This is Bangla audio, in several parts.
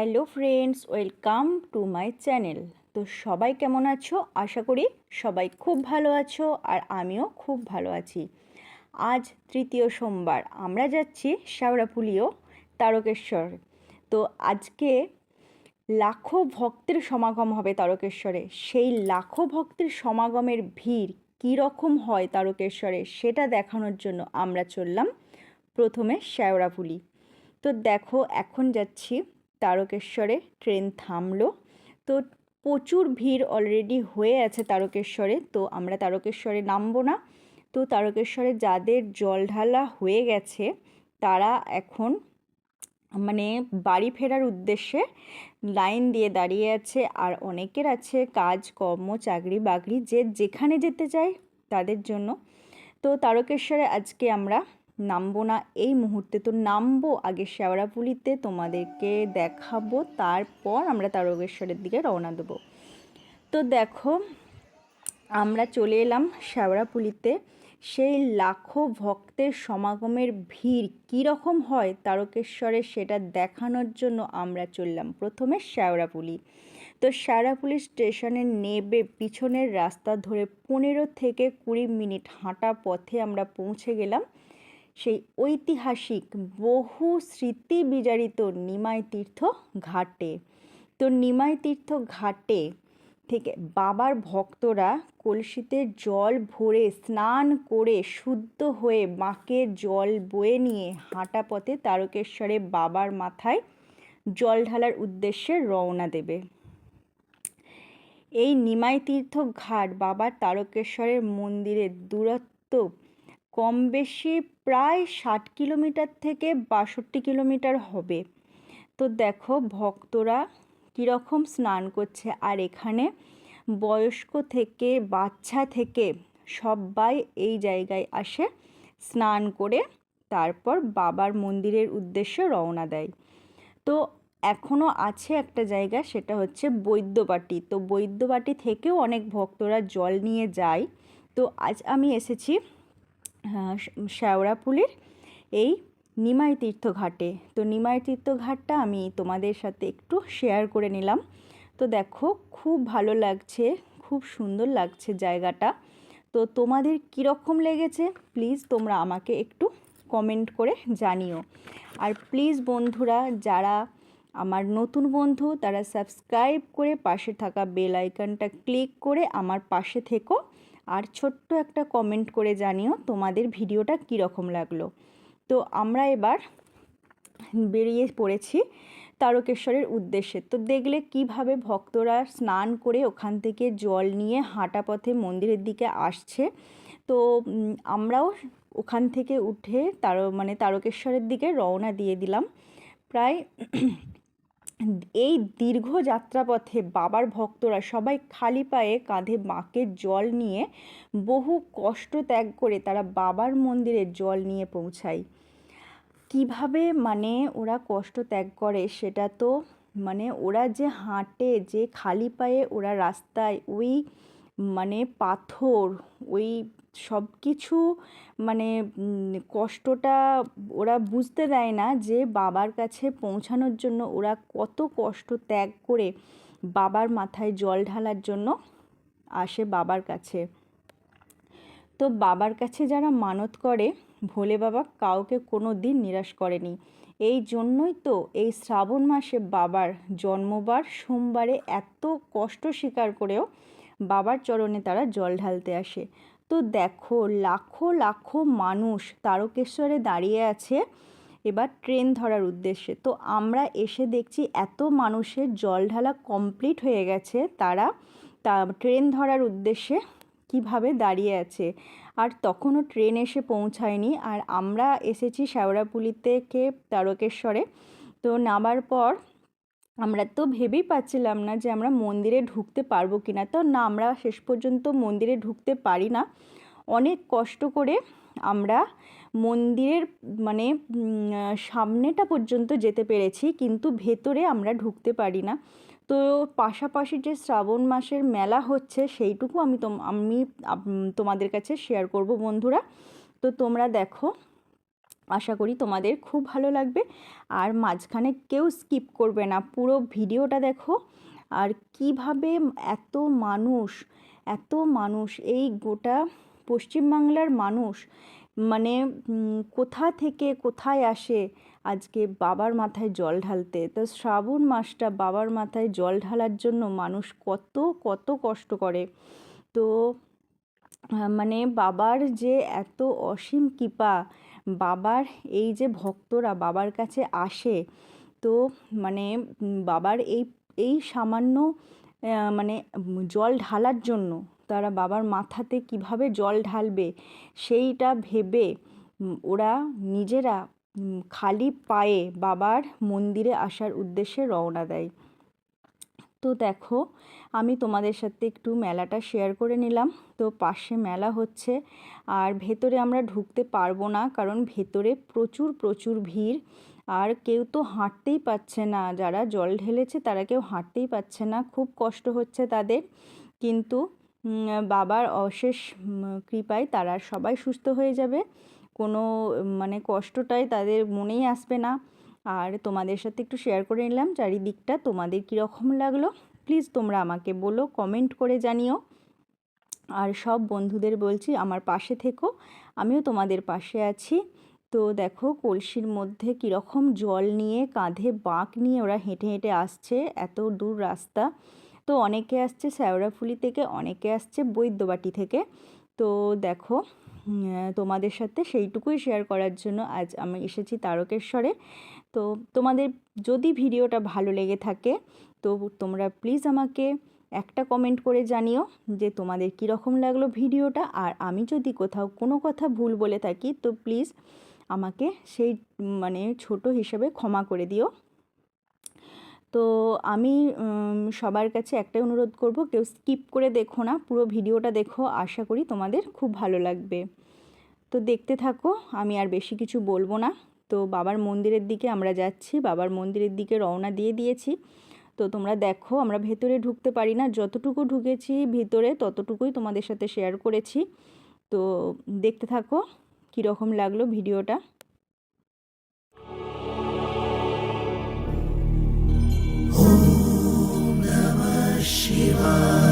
Hello friends, welcome to my channel. তো সবাই কেমন আছো? আশা করি সবাই খুব ভালো আছো আর আমিও খুব ভালো আছি। আজ তৃতীয় সোমবার, আমরা যাচ্ছি শ্যাওড়াফুলিও তারকেশ্বর। তো আজকে লাখো ভক্তের সমাগম হবে তারকেশ্বরে। সেই লাখো ভক্তের সমাগমের ভিড় কী রকম হয় তারকেশ্বরে, সেটা দেখানোর জন্য আমরা চললাম প্রথমে শ্যাওড়াফুলি। তো দেখো, এখন যাচ্ছি তারকেশ্বরে ট্রেন থামলো। তো প্রচুর ভিড় অলরেডি হয়ে আছে তারকেশ্বরে, তো আমরা তারকেশ্বরে নামবো না। তো তারকেশ্বরে যাদের জল ঢালা হয়ে গেছে, তারা এখন মানে বাড়ি ফেরার উদ্দেশ্যে লাইন দিয়ে দাঁড়িয়ে আছে আর অনেকের আছে কাজ, কর্ম, চাকরি বাকরি যে যেখানে যেতে চায় তাদের জন্য। তো তারকেশ্বরে আজকে আমরা নামবো না, এই মুহূর্তে তো নামবো। আগে শেওড়াপুলিতে তোমাদেরকে দেখাবো, তারপর আমরা তারকেশ্বরের দিকে রওনা দেবো। তো দেখো, আমরা চলে এলাম শেওড়াপুলিতে। সেই লাখো ভক্তের সমাগমের ভিড় কীরকম হয় তারকেশ্বরে সেটা দেখানোর জন্য আমরা চললাম প্রথমে শেওড়াপুলি। তো শেওড়াপুলি স্টেশনে নেবে পিছনের রাস্তা ধরে পনেরো থেকে কুড়ি মিনিট হাঁটা পথে আমরা পৌঁছে গেলাম। সেই ঐতিহাসিক বহু স্মৃতি বিজারিত নিমাই তীর্থ ঘাটে। তো নিমাই তীর্থ ঘাটে থেকে বাবার ভক্তরা কলসিতে জল ভরে স্নান করে শুদ্ধ হয়ে মাকে জল বয়ে নিয়ে হাঁটা পথে তারকেশ্বরে বাবার মাথায় জল ঢালার উদ্দেশ্যে রওনা দেবে। এই নিমাই তীর্থ ঘাট বাবার তারকেশ্বরের মন্দিরের দূরত্ব কম বেশি প্রায় ষাট কিলোমিটার থেকে বাষট্টি কিলোমিটার হবে। তো দেখো ভক্তরা কীরকম স্নান করছে। আর এখানে বয়স্ক থেকে বাচ্চা থেকে সবাই এই জায়গায় আসে স্নান করে, তারপর বাবার মন্দিরের উদ্দেশ্যে রওনা দেয়। তো এখনও আছে একটা জায়গা, সেটা হচ্ছে বৈদ্যবাটি। তো বৈদ্যবাটি থেকেও অনেক ভক্তরা জল নিয়ে যায়। তো আজ আমি এসেছি শ্যাওড়াপুলির এই নিমাই তীর্থ ঘাটে। তো নিমাই তীর্থ ঘাটটা আমি তোমাদের সাথে একটু শেয়ার করে নিলাম। তো দেখো, খুব ভালো লাগছে, খুব সুন্দর লাগছে জায়গাটা। তো তোমাদের কীরকম লেগেছে প্লিজ তোমরা আমাকে একটু কমেন্ট করে জানিও। আর প্লিজ বন্ধুরা, যারা আমার নতুন বন্ধু, তারা সাবস্ক্রাইব করে পাশে থাকা বেল আইকনটা ক্লিক করে আমার পাশে থেকো। আর ছোট্ট একটা কমেন্ট করে জানিও তোমাদের ভিডিওটা কীরকম লাগল। তো আমরা এবার বেরিয়ে পড়েছি তারকেশ্বরের উদ্দেশ্যে। তো দেখলে কীভাবে ভক্তরা স্নান করে ওখান থেকে জল নিয়ে হাঁটা পথে মন্দিরের দিকে আসছে। তো আমরাও ওখান থেকে উঠে তার মানে তারকেশ্বরের দিকে রওনা দিয়ে দিলাম। প্রায় এই দীর্ঘ যাত্রাপথে বাবার ভক্তরা সবাই খালি পায়ে কাঁধে মাকে জল নিয়ে বহু কষ্ট ত্যাগ করে তারা বাবার মন্দিরে জল নিয়ে পৌঁছায়। কীভাবে মানে ওরা কষ্ট ত্যাগ করে সেটা তো মানে ওরা যে হাঁটে, যে খালি পায়ে ওরা রাস্তায় ওই মানে পাথর, ওই সব কিছু মানে কষ্টটা ওরা বুঝতে দেয় না যে বাবার কাছে পৌঁছানোর জন্য ওরা কত কষ্ট ত্যাগ করে বাবার মাথায় জল ঢালার জন্য আসে বাবার কাছে। তো বাবার কাছে যারা মানত করে, ভোলে বাবা কাউকে কোনো দিন নিরাশ করেনি। এই জন্যই তো এই শ্রাবণ মাসে বাবার জন্মবার সোমবারে এত কষ্ট স্বীকার করেও বাবার চরণে তারা জল ঢালতে আসে। তো দেখো, লাখো লাখো মানুষ তারকেশ্বরে দাঁড়িয়ে আছে এবার ট্রেন ধরার উদ্দেশ্যে। তো আমরা এসে দেখছি এত মানুষের জল ঢালা কমপ্লিট হয়ে গেছে, তারা তা ট্রেন ধরার উদ্দেশ্যে কীভাবে দাঁড়িয়ে আছে। আর তখনও ট্রেন এসে পৌঁছায়নি। আর আমরা এসেছি শেওড়াপুলি থেকে তারকেশ্বরে। তো নামার পর আমরা তো ভেবেই পাচ্ছিলাম না যে আমরা মন্দিরে ঢুকতে পারব কি না তো না, আমরা শেষ পর্যন্ত মন্দিরে ঢুকতে পারি না। অনেক কষ্ট করে আমরা মন্দিরের মানে সামনেটা পর্যন্ত যেতে পেরেছি, কিন্তু ভেতরে আমরা ঢুকতে পারি না। তো পাশাপাশি যে শ্রাবণ মাসের মেলা হচ্ছে, সেইটুকু আমি আমি তোমাদের কাছে শেয়ার করব বন্ধুরা। তো তোমরা দেখো আশা করি তোমাদের খুব ভালো লাগবে। আর মাঝখানে কেউ স্কিপ করবে না, পুরো ভিডিওটা দেখো। আর কীভাবে এত মানুষ এত মানুষ, এই গোটা পশ্চিমবাংলার মানুষ মানে কোথা থেকে কোথায় আসে আজকে বাবার মাথায় জল ঢালতে? তো শ্রাবণ মাসটা বাবার মাথায় জল ঢালার জন্য মানুষ কত কত কষ্ট করে। তো মানে বাবার যে এত অসীম কৃপা বাবার এই যে ভক্তরা বাবার কাছে আসে, তো মানে বাবার এই এই সামান্য মানে জল ঢালার জন্য তারা বাবার মাথাতে কীভাবে জল ঢালবে সেইটা ভেবে ওরা নিজেরা খালি পায়ে বাবার মন্দিরে আসার উদ্দেশ্যে রওনা দেয়। তো দেখো, আমি তোমাদের সাথে একটু মেলাটা শেয়ার করে নিলাম। তো পাশে মেলা হচ্ছে, আর ভেতরে আমরা ঢুকতে পারব না, কারণ ভেতরে প্রচুর প্রচুর ভিড়। আর কেউ তো হাঁটতেই পাচ্ছে না, যারা জল ঢেলেছে তারা কেউ হাঁটতেই পাচ্ছে না, খুব কষ্ট হচ্ছে তাদের। কিন্তু বাবার অশেষ কৃপায় তারা সবাই সুস্থ হয়ে যাবে। কোনো মানে কষ্টটাই তাদের মনেই আসবে না। আর তোমাদের সাথে একটু শেয়ার করে নিলাম চারিদিকটা, তোমাদের কীরকম লাগল? প্লিজ তোমরা আমাকে বলো কমেন্ট করে জানিও। আর সব বন্ধুদের বলছি, আমার পাশে থেকো, আমিও তোমাদের পাশে আছি। তো দেখো, কলসির মধ্যে কীরকম জল নিয়ে, কাঁধে বাঁক নিয়ে ওরা হেঁটে হেঁটে আসছে, এত দূর রাস্তা। তো অনেকে আসছে শ্যাওড়াফুলি থেকে, অনেকে আসছে বৈদ্যবাটি থেকে। তো দেখো তোমাদের সাথে সেইটুকুই শেয়ার করার জন্য আজ আমি এসেছি তারকেশ্বরে। তো তোমাদের যদি ভিডিওটা ভালো লেগে থাকে, তো তোমরা প্লিজ আমাকে একটা কমেন্ট করে জানিও যে তোমাদের কীরকম লাগল ভিডিওটা। আর আমি যদি কোথাও কোনো কথা ভুল বলে থাকি, তো প্লিজ আমাকে সেই মানে ছোট হিসেবে ক্ষমা করে দিও। তো আমি সবার কাছে একটাই অনুরোধ করব, কেউ স্কিপ করে দেখো না, পুরো ভিডিওটা দেখো, আশা করি তোমাদের খুব ভালো লাগবে। তো দেখতে থাকো, আমি আর বেশি কিছু বলব না। তো বাবার মন্দিরের দিকে আমরা যাচ্ছি। বাবার মন্দিরের দিকে রওনা দিয়ে দিয়েছি। তো তোমরা দেখো, আমরা ভেতরে ঢুকতে পারি না। যতটুকু ঢুকেছি ভিতরে, ততটুকুই তোমাদের সাথে শেয়ার করেছি। তো দেখতে থাকো কীরকম লাগল ভিডিওটা। Shiva.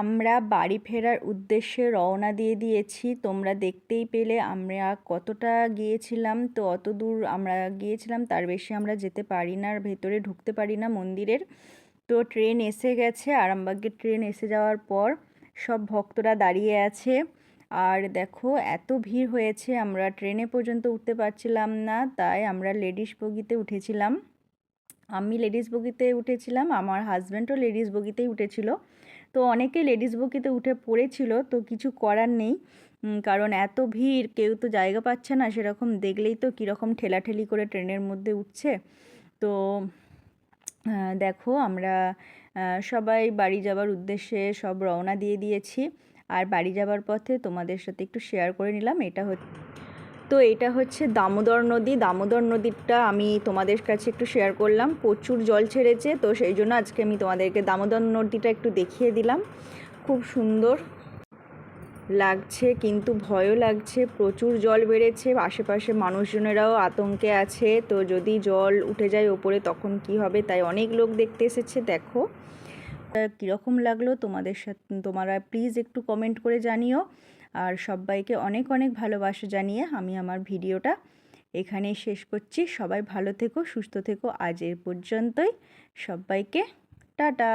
আমরা বাড়ি ফেরার উদ্দেশ্যে রওনা দিয়ে দিয়েছি। তোমরা দেখতেই পেলে আমরা কতটা গিয়েছিলাম, তো অত দূর আমরা গিয়েছিলাম, তার বেশি আমরা যেতে পারি না, আর ভেতরে ঢুকতে পারি না মন্দিরের। তো ট্রেন এসে গেছে আরামবাগের ট্রেন এসে যাওয়ার পর সব ভক্তরা দাঁড়িয়ে আছে। আর দেখো, এত ভিড় হয়েছে, আমরা ট্রেনে পর্যন্ত উঠতে পারছিলাম না, তাই আমরা লেডিস বগিতে উঠেছিলাম। আমি লেডিস বগিতে উঠেছিলাম, আমার হাজব্যান্ডও লেডিস বগিতেই উঠেছিল। তো অনেকে লেডিস বগিতে উঠে পড়েছিল, তো কিছু করার নেই। কারণ এত ভিড়, কেউ তো জায়গা পাচ্ছে না, সেরকম দেখলেই তো কীরকম ঠেলাঠেলি করে ট্রেনের মধ্যে উঠছে। তো দেখো আমরা সবাই বাড়ি যাওয়ার উদ্দেশ্যে সব রওনা দিয়ে দিয়েছি। আর বাড়ি যাওয়ার পথে তোমাদের সাথে একটু শেয়ার করে নিলাম, এটা হচ্ছে তো এটা হচ্ছে দামোদর নদী। দামোদর নদীটা আমি তোমাদের কাছে একটু শেয়ার করলাম। প্রচুর জল ছেড়েছে, তো সেই জন্য আজকে আমি তোমাদেরকে দামোদর নদীটা একটু দেখিয়ে দিলাম। খুব সুন্দর লাগছে, কিন্তু ভয়ও লাগছে। প্রচুর জল বেড়েছে, আশেপাশে মানুষজনেরাও আতঙ্কে আছে। তো যদি জল উঠে যায় ওপরে তখন কি হবে? তাই অনেক লোক দেখতে এসেছে, দেখো। কীরকম লাগল তোমাদের সাথে? তোমরা প্লিজ একটু কমেন্ট করে জানিও। আর সবাইকে অনেক অনেক ভালোবাসা জানিয়ে আমি আমার ভিডিওটা এখানে শেষ করছি। সবাই ভালো থেকো, সুস্থ থেকো। আজ এ পর্যন্তই। সবাইকে টাটা।